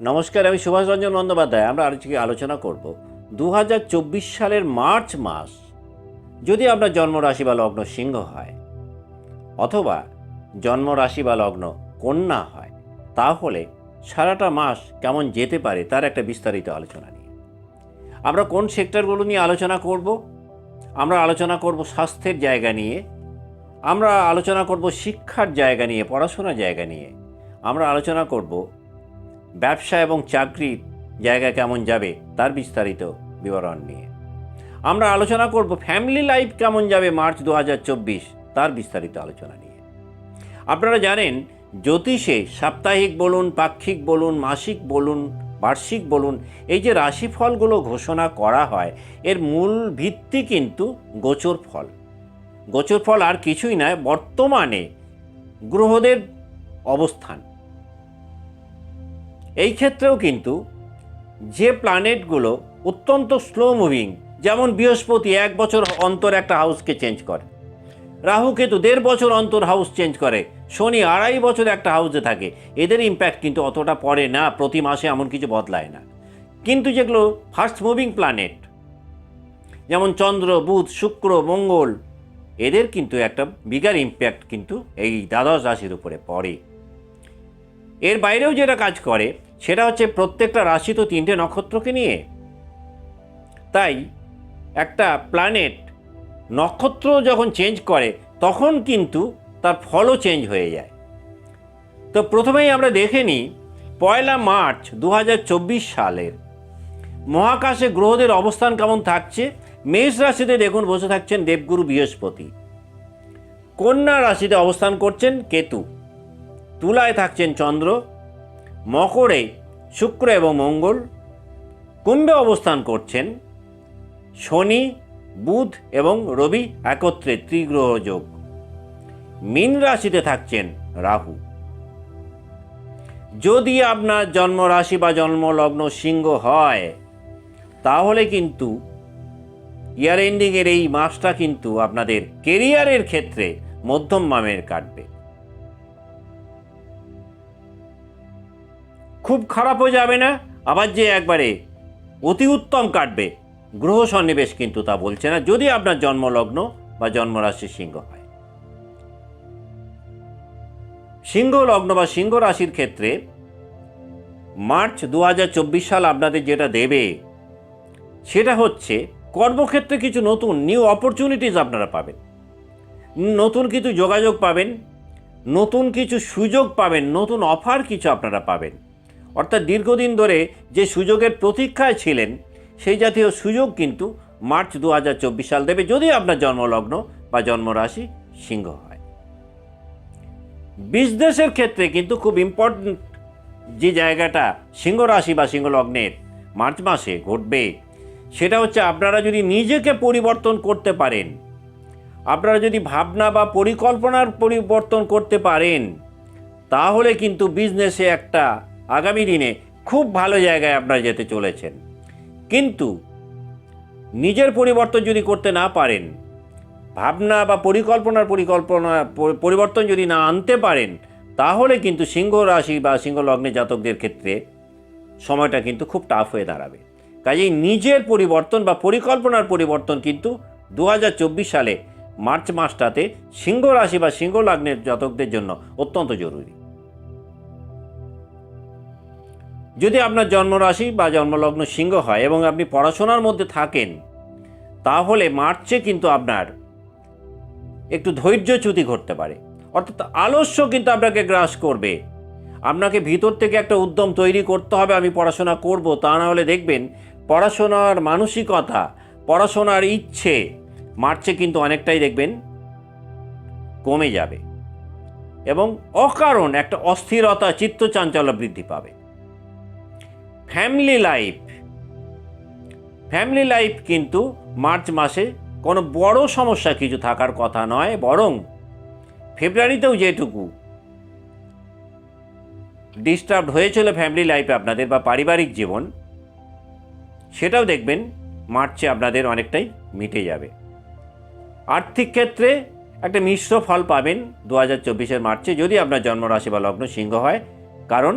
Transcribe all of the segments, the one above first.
নমস্কার, আমি সুভাষ রঞ্জন বন্দ্যোপাধ্যায়। আমরা আজকে আলোচনা করব? দু হাজার চব্বিশ সালের মার্চ মাস, যদি আপনার জন্মরাশি বা লগ্ন সিংহ হয়, অথবা জন্মরাশি বা লগ্ন কন্যা হয়, তাহলে সারাটা মাস কেমন যেতে পারে তার একটা বিস্তারিত আলোচনা নিয়ে। আমরা কোন সেক্টরগুলো নিয়ে আলোচনা করব? আমরা আলোচনা করব স্বাস্থ্যের জায়গা নিয়ে, আমরা আলোচনা করব শিক্ষার জায়গা নিয়ে, পড়াশোনার জায়গা নিয়ে, আমরা আলোচনা করব ব্যবসা এবং চাকরির জায়গা কেমন যাবে তার বিস্তারিত বিবরণ নিয়ে। আমরা আলোচনা করব ফ্যামিলি লাইফ কেমন যাবে মার্চ দু হাজার চব্বিশ তার বিস্তারিত আলোচনা নিয়ে। আপনারা জানেন, জ্যোতিষে সাপ্তাহিক বলুন, পাক্ষিক বলুন, মাসিক বলুন, বার্ষিক বলুন, এই যে রাশিফলগুলো ঘোষণা করা হয়, এর মূল ভিত্তি কিন্তু গোচর ফল। গোচর ফল আর কিছুই নয়, বর্তমানে গ্রহদের অবস্থান। এই ক্ষেত্রেও কিন্তু যে প্ল্যানেটগুলো অত্যন্ত স্লো মুভিং যেমন বৃহস্পতি এক বছর অন্তর একটা হাউসকে চেঞ্জ করে, রাহু কেতু দেড় বছর অন্তর হাউস চেঞ্জ করে, শনি আড়াই বছর একটা হাউসে থাকে, এদের ইম্প্যাক্ট কিন্তু অতটা পড়ে না, প্রতি মাসে এমন কিছু বদলায় না। কিন্তু যেগুলো ফার্স্ট মুভিং প্ল্যানেট যেমন চন্দ্র, বুধ, শুক্র, মঙ্গল, এদের কিন্তু একটা বিগার ইম্প্যাক্ট কিন্তু এই দ্বাদশ রাশির উপরে পড়ে। এর বাইরেও যেটা কাজ করে সেটা হচ্ছে প্রত্যেকটা রাশি তো তিনটে নক্ষত্রকে নিয়ে। তাই একটা প্ল্যানেট নক্ষত্র যখন চেঞ্জ করে, তখন কিন্তু তার ফলও চেঞ্জ হয়ে যায়। তো প্রথমেই আমরা দেখে নিই, পয়লা মার্চ দু হাজার চব্বিশ সালের মহাকাশে গ্রহদের অবস্থান কেমন থাকছে? মেষ রাশিতে দেখুন, বসে থাকছেন দেবগুরু বৃহস্পতি। কন্যা রাশিতে অবস্থান করছেন কেতু। তুলায় থাকছেন চন্দ্র। মকরে শুক্র এবং মঙ্গল কুম্ভে অবস্থান করছেন। শনি, বুধ এবং রবি একত্রে ত্রিগ্রহ যোগ। মীন রাশিতে থাকছেন রাহু। যদি আপনার জন্ম রাশি বা জন্মলগ্ন সিংহ হয়, তাহলে কিন্তু ইয়ার এন্ডিংয়ের এই মাসটা কিন্তু আপনাদের কেরিয়ারের ক্ষেত্রে মধ্যম মামের কাটবে। খুব খারাপও যাবে না? আবার যে একবারে অতি উত্তম কাটবে। গ্রহ সন্নিবেশ কিন্তু তা বলছে না, যদি আপনার জন্মলগ্ন বা জন্মরাশি সিংহ হয়। সিংহ লগ্ন বা সিংহ রাশির ক্ষেত্রে মার্চ দু হাজার চব্বিশ সাল আপনাদের যেটা দেবে, সেটা হচ্ছে কর্মক্ষেত্রে কিছু নতুন নিউ অপরচুনিটিস আপনারা পাবেন। নতুন কিছু যোগাযোগ পাবেন, নতুন কিছু সুযোগ পাবেন, নতুন অফার কিছু আপনারা পাবেন। অর্থাৎ দীর্ঘদিন ধরে যে সুযোগের প্রতীক্ষায় ছিলেন, সেই জাতীয় সুযোগ কিন্তু মার্চ দু হাজার চব্বিশ সাল দেবে যদি আপনার জন্মলগ্ন বা জন্মরাশি সিংহ হয়। বিজনেসের ক্ষেত্রে কিন্তু খুব ইম্পর্টেন্ট যে জায়গাটা সিংহ রাশি বা সিংহ লগ্নের মার্চ মাসে ঘটবে, সেটা হচ্ছে আপনারা যদি নিজেকে পরিবর্তন করতে পারেন, আপনারা যদি ভাবনা বা পরিকল্পনার পরিবর্তন করতে পারেন, তাহলে কিন্তু বিজনেসে একটা আগামী দিনে খুব ভালো জায়গায় আপনারা যেতে চলেছেন। কিন্তু নিজের পরিবর্তন যদি করতে না পারেন, ভাবনা বা পরিকল্পনার পরিকল্পনা পরিবর্তন যদি না আনতে পারেন, তাহলে কিন্তু সিংহ রাশি বা সিংহ লগ্নে জাতকদের ক্ষেত্রে সময়টা কিন্তু খুব টাফ হয়ে দাঁড়াবে। কাজেই নিজের পরিবর্তন বা পরিকল্পনার পরিবর্তন কিন্তু দু হাজার চব্বিশ সালে মার্চ মাসটাতে সিংহ রাশি বা সিংহ লগ্নের জাতকদের জন্য অত্যন্ত জরুরি। যদি আপনার জন্মরাশি বা জন্মলগ্ন সিংহ হয় এবং আপনি পড়াশোনার মধ্যে থাকেন, তাহলে মার্চে কিন্তু আপনার একটু ধৈর্যচ্যুতি ঘটতে পারে। অর্থাৎ আলস্য কিন্তু আপনাকে গ্রাস করবে। আপনাকে ভিতর থেকে একটা উদ্যম তৈরি করতে হবে, আমি পড়াশোনা করব, তা না হলে দেখবেন পড়াশোনার মানসিকতা, পড়াশোনার ইচ্ছে মার্চে কিন্তু অনেকটাই দেখবেন কমে যাবে এবং অকারণ একটা অস্থিরতা, চিত্তচাঞ্চল্য বৃদ্ধি পাবে। Family life. ফ্যামিলি লাইফ কিন্তু মার্চ মাসে কোনো বড় সমস্যা কিছু থাকার কথা নয়, বরং ফেব্রুয়ারিতেও যেটুকু ডিস্টার্ব হয়েছিল ফ্যামিলি লাইফে আপনাদের বা পারিবারিক জীবন, সেটাও দেখবেন মার্চে আপনাদের অনেকটাই মিটে যাবে। আর্থিক ক্ষেত্রে একটা মিশ্র ফল পাবেন দু হাজার চব্বিশের মার্চে, যদি আপনার জন্মরাশি বা লগ্ন সিংহ হয়, কারণ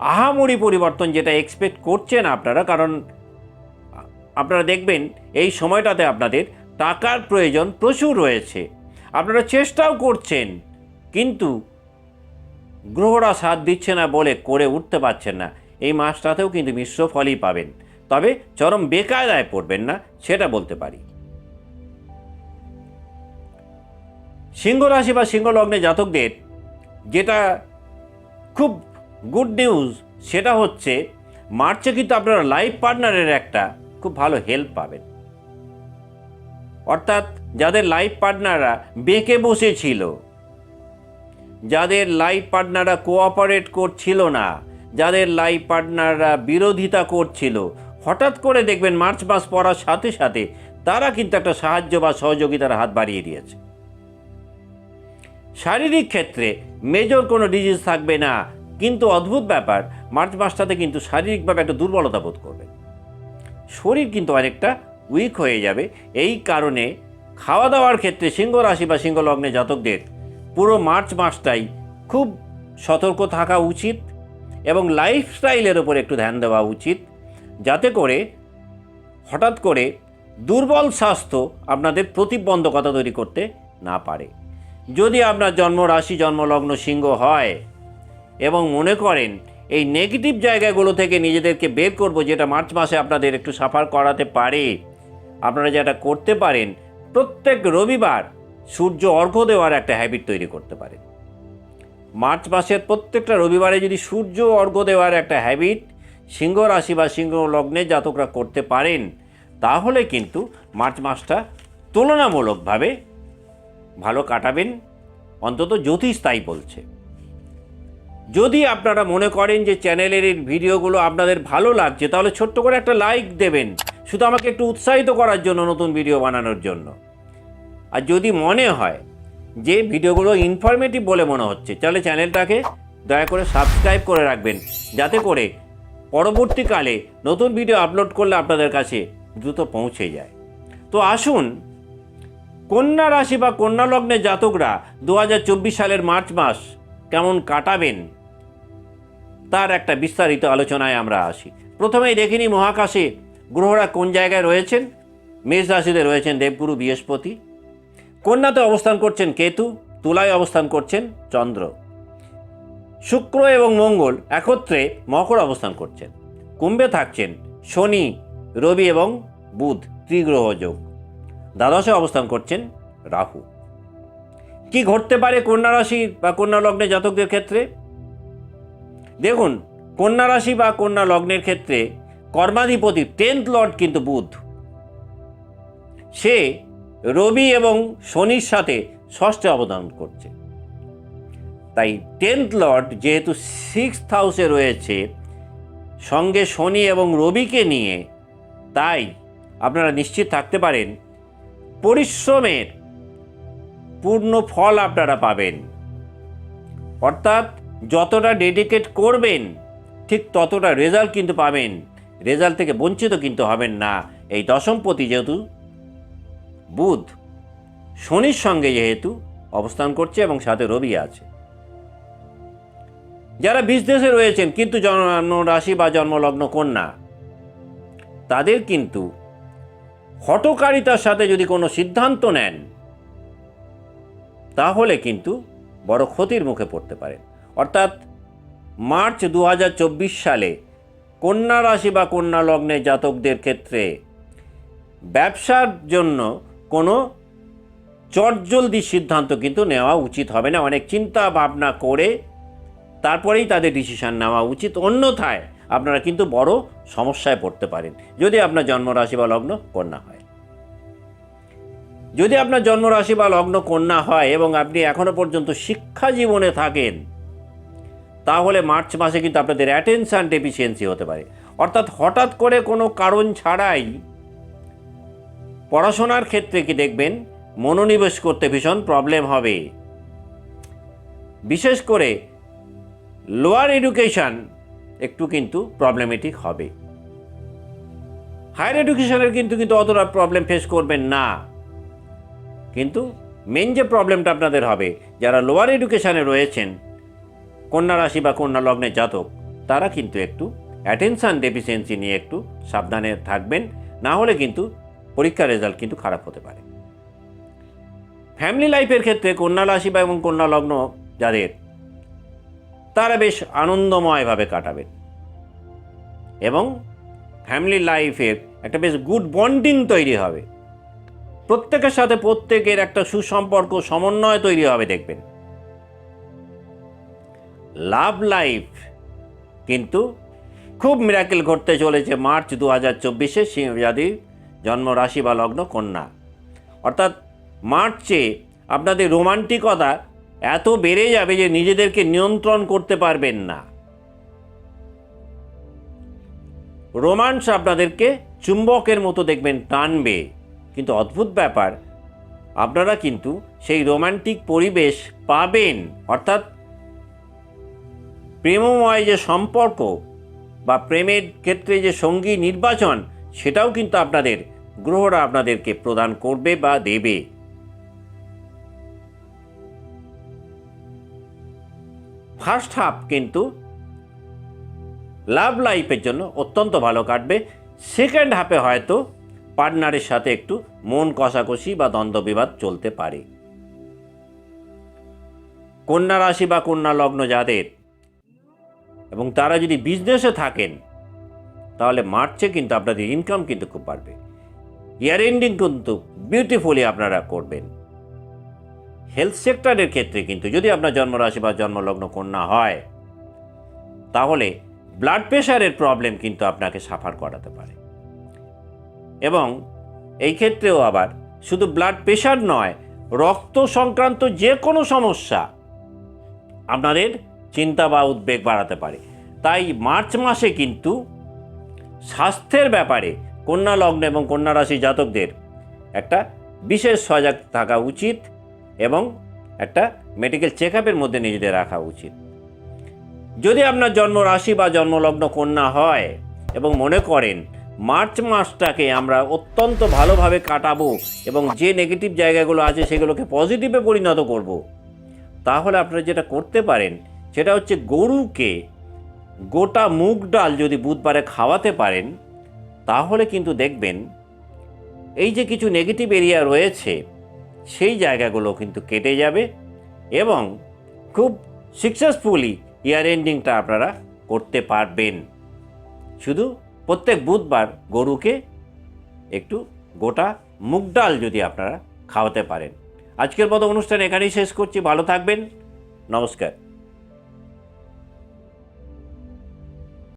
আহামরি পরিবর্তন যেটা এক্সপেক্ট করছেন আপনারা, কারণ আপনারা দেখবেন এই সময়টাতে আপনাদের টাকার প্রয়োজন প্রচুর রয়েছে। আপনারা চেষ্টাও করছেন, কিন্তু গ্রহরা সাথ দিচ্ছে না বলে করে উঠতে পারছেন না। এই মাসটাতেও কিন্তু মিশ্র ফলই পাবেন। তবে চরম বেকায়দায় পড়বেন না, সেটা বলতে পারি। সিংহ রাশি বা সিংহ লগ্নে জাতকদের যেটা খুব গুড নিউজ, সেটা হচ্ছে, মার্চে কিন্তু আপনারা লাইফ পার্টনারের একটা খুব ভালো হেল্প পাবেন। অর্থাৎ যাদের লাইফ পার্টনাররা বেঁকে বসেছিল, যাদের লাইফ পার্টনাররা কোঅপারেট করছিল না, যাদের লাইফ পার্টনাররা বিরোধিতা করছিল, হঠাৎ করে দেখবেন মার্চ মাস পড়ার সাথে সাথে তারা কিন্তু একটা সাহায্য বা সহযোগিতার হাত বাড়িয়ে দিয়েছে। শারীরিক ক্ষেত্রে মেজর কোনো ডিজিজ থাকবে না কিন্তু অদ্ভুত ব্যাপার, মার্চ মাসটাতে কিন্তু শারীরিকভাবে একটা দুর্বলতা বোধ করবে। শরীর কিন্তু অনেকটা উইক হয়ে যাবে। এই কারণে খাওয়া দাওয়ার ক্ষেত্রে সিংহ রাশি বা সিংহ লগ্নে জাতকদের পুরো মার্চ মাসটাই খুব সতর্ক থাকা উচিত এবং লাইফস্টাইলের ওপর একটু ধ্যান দেওয়া উচিত। যাতে করে হঠাৎ করে দুর্বল স্বাস্থ্য আপনাদের প্রতিবন্ধকতা তৈরি করতে না পারে। যদি আপনার জন্ম রাশি জন্মলগ্ন সিংহ হয় এবং মনে করেন, এই নেগেটিভ জায়গাগুলো থেকে নিজেদেরকে বের করব যেটা মার্চ মাসে আপনাদের একটু সাফার করাতে পারে। আপনারা যেটা করতে পারেন, প্রত্যেক রবিবার সূর্য অর্ঘ্য দেওয়ার একটা হ্যাবিট তৈরি করতে পারেন। মার্চ মাসের প্রত্যেকটা রবিবারে যদি সূর্য অর্ঘ্য দেওয়ার একটা হ্যাবিট সিংহ রাশি বা সিংহ লগ্নে জাতকরা করতে পারেন, তাহলে কিন্তু মার্চ মাসটা তুলনামূলকভাবে ভালো কাটাবেন। অন্তত জ্যোতিষ তাই বলছে। যদি আপনারা মনে করেন যে চ্যানেলের এই ভিডিওগুলো আপনাদের ভালো লাগছে, তাহলে ছোট্ট করে একটা লাইক দেবেন। শুধু আমাকে একটু উৎসাহিত করার জন্য নতুন ভিডিও বানানোর জন্য। আর যদি মনে হয় যে ভিডিওগুলো ইনফরমেটিভ বলে মনে হচ্ছে, তাহলে চ্যানেলটাকে দয়া করে সাবস্ক্রাইব করে রাখবেন। যাতে করে পরবর্তীকালে নতুন ভিডিও আপলোড করলে আপনাদের কাছে দ্রুত পৌঁছে যায়। তো আসুন, কন্যা রাশি বা কন্যা লগ্নের জাতকরা দু হাজার চব্বিশ সালের মার্চ মাস কেমন কাটাবেন? তার একটা বিস্তারিত আলোচনায় আমরা আসি। প্রথমেই দেখিনি মহাকাশে গ্রহরা কোন জায়গায় রয়েছেন। মেষ রাশিতে রয়েছেন দেবগুরু, বৃহস্পতি। কন্যাতে অবস্থান করছেন কেতু, তুলায় অবস্থান করছেন চন্দ্র। শুক্র এবং মঙ্গল একত্রে মকর অবস্থান করছেন। কুম্ভে থাকছেন শনি, রবি এবং বুধ, ত্রিগ্রহ যোগ। দ্বাদশে অবস্থান করছেন রাহু। কি ঘটতে পারে কন্যা রাশি বা কন্যা লগ্নে জাতকদের ক্ষেত্রে? দেখুন, কন্যা রাশি বা কন্যা লগ্নের ক্ষেত্রে কর্মাধিপতি টেন্থ লর্ড কিন্তু বুধ। সে রবি এবং শনির সাথে ষষ্ঠে অবদান করছে। তাই টেন্থ লর্ড যেহেতু সিক্স হাউসে রয়েছে, সঙ্গে শনি এবং রবিকে নিয়ে, তাই আপনারা নিশ্চিত থাকতে পারেন, পরিশ্রমের পূর্ণ ফল আপনারা পাবেন। অর্থাৎ যতটা ডেডিকেট করবেন, ঠিক ততটা রেজাল্ট কিন্তু পাবেন। রেজাল্ট থেকে বঞ্চিত কিন্তু হবেন না। এই দশমপতি যেহেতু, বুধ শনির সঙ্গে যেহেতু অবস্থান করছে এবং সাথে রবি আছে। যারা বিজনেসে রয়েছেন, কিন্তু জন্ম রাশি বা জন্মলগ্ন কন্যা, তাদের কিন্তু হটকারিতার সাথে যদি কোনো সিদ্ধান্ত নেন, তাহলে কিন্তু বড় ক্ষতির মুখে পড়তে পারেন। অর্থাৎ মার্চ দু হাজার চব্বিশ সালে কন্যা রাশি বা কন্যা লগ্নে জাতকদের ক্ষেত্রে ব্যবসার জন্য কোনো চটজলদি সিদ্ধান্ত কিন্তু নেওয়া উচিত হবে না। অনেক চিন্তা ভাবনা করে তারপরেই তাদের ডিসিশন নেওয়া উচিত। অন্যথায় আপনারা কিন্তু বড় সমস্যায় পড়তে পারেন। যদি আপনার জন্মরাশি বা লগ্ন কন্যা হয়। যদি আপনার জন্মরাশি বা লগ্ন কন্যা হয় এবং আপনি এখনও পর্যন্ত শিক্ষা জীবনে থাকেন তাহলে মার্চ মাসে কিন্তু আপনাদের অ্যাটেনশান ডেফিসিয়েন্সি হতে পারে। অর্থাৎ হঠাৎ করে কোনো কারণ ছাড়াই পড়াশোনার ক্ষেত্রে কি দেখবেন? মনোনিবেশ করতে ভীষণ প্রবলেম হবে। বিশেষ করে লোয়ার এডুকেশন একটু কিন্তু প্রবলেমেটিক হবে। হায়ার এডুকেশনের কিন্তু কিন্তু অতটা প্রবলেম ফেস করবেন না। কিন্তু মেন যে প্রবলেমটা আপনাদের হবে, যারা লোয়ার এডুকেশানে রয়েছেন কন্যা রাশি বা কন্যা লগ্নের জাতক, তারা কিন্তু একটু অ্যাটেনশান ডেফিসিয়েন্সি নিয়ে একটু সাবধানে থাকবেন, না হলে কিন্তু পরীক্ষার রেজাল্ট কিন্তু খারাপ হতে পারে। ফ্যামিলি লাইফের ক্ষেত্রে কন্যা রাশি বা এবং কন্যা লগ্ন যাদের, তারা বেশ আনন্দময়ভাবে কাটাবেন। এবং ফ্যামিলি লাইফের একটা বেশ গুড বন্ডিং তৈরি হবে। প্রত্যেকের সাথে প্রত্যেকের একটা সুসম্পর্ক, সমন্বয় তৈরি হবে, দেখবেন। Love life. কিন্তু খুব মিরাকেল ঘটতে চলেছে মার্চ দু হাজার চব্বিশে সিংহজাদি জন্মরাশি বা লগ্ন কন্যা। অর্থাৎ মার্চে আপনাদের রোমান্টিকতা এত বেড়ে যাবে যে নিজেদেরকে নিয়ন্ত্রণ করতে পারবেন না। রোমান্স আপনাদেরকে চুম্বকের মতো দেখবেন টানবে। কিন্তু অদ্ভুত ব্যাপার, আপনারা কিন্তু সেই রোমান্টিক পরিবেশ পাবেন। অর্থাৎ প্রেমময় যে সম্পর্ক বা প্রেমের ক্ষেত্রে যে সঙ্গী নির্বাচন, সেটাও কিন্তু আপনাদের, গ্রহরা আপনাদেরকে প্রদান করবে বা দেবে। ফার্স্ট হাফ কিন্তু লাভ লাইফের জন্য অত্যন্ত ভালো কাটবে। সেকেন্ড হাফে হয়তো পার্টনারের সাথে একটু মন কষাকষি বা দ্বন্দ্ববিবাদ চলতে পারে। কন্যা রাশি বা কন্যা লগ্ন যাদের এবং তারা যদি বিজনেসে থাকেন, তাহলে মার্চে কিন্তু আপনাদের ইনকাম কিন্তু খুব বাড়বে। ইয়ার এন্ডিং কিন্তু বিউটিফুলি আপনারা করবেন। হেলথ সেক্টরের ক্ষেত্রে কিন্তু যদি আপনার জন্মরাশি বা জন্মলগ্ন কন্যা হয়, তাহলে ব্লাড প্রেশারের প্রবলেম কিন্তু আপনাকে সাফার করাতে পারে। এবং এই ক্ষেত্রেও আবার শুধু ব্লাড প্রেশার নয়, রক্ত সংক্রান্ত যে কোনো সমস্যা আপনাদের চিন্তা বা উদ্বেগ বাড়াতে পারে তাই মার্চ মাসে কিন্তু স্বাস্থ্যের ব্যাপারে কন্যা লগ্ন এবং কন্যা রাশি জাতকদের একটা বিশেষ সজাগ থাকা উচিত এবং একটা মেডিকেল চেক আপের মধ্যে নিজেদের রাখা উচিত যদি আপনার জন্ম রাশি বা জন্মলগ্ন কন্যা হয় এবং মনে করেন মার্চ মাসটাকে আমরা অত্যন্ত ভালোভাবে কাটাবো এবং যে নেগেটিভ জায়গাগুলো আছে সেগুলোকে পজিটিভে পরিণত করব। তাহলে আপনারা যেটা করতে পারেন সেটা হচ্ছে গরুকে গোটা মুগ ডাল যদি বুধবারে খাওয়াতে পারেন, তাহলে কিন্তু দেখবেন এই যে কিছু নেগেটিভ এরিয়া রয়েছে, সেই জায়গাগুলো কিন্তু কেটে যাবে এবং খুব সাকসেসফুলি ইয়ার এন্ডিংটা আপনারা করতে পারবেন। শুধু প্রত্যেক বুধবার গরুকে একটু গোটা মুগ ডাল যদি আপনারা খাওয়াতে পারেন। আজকের মতো অনুষ্ঠান এখানেই শেষ করছি, ভালো থাকবেন, নমস্কার।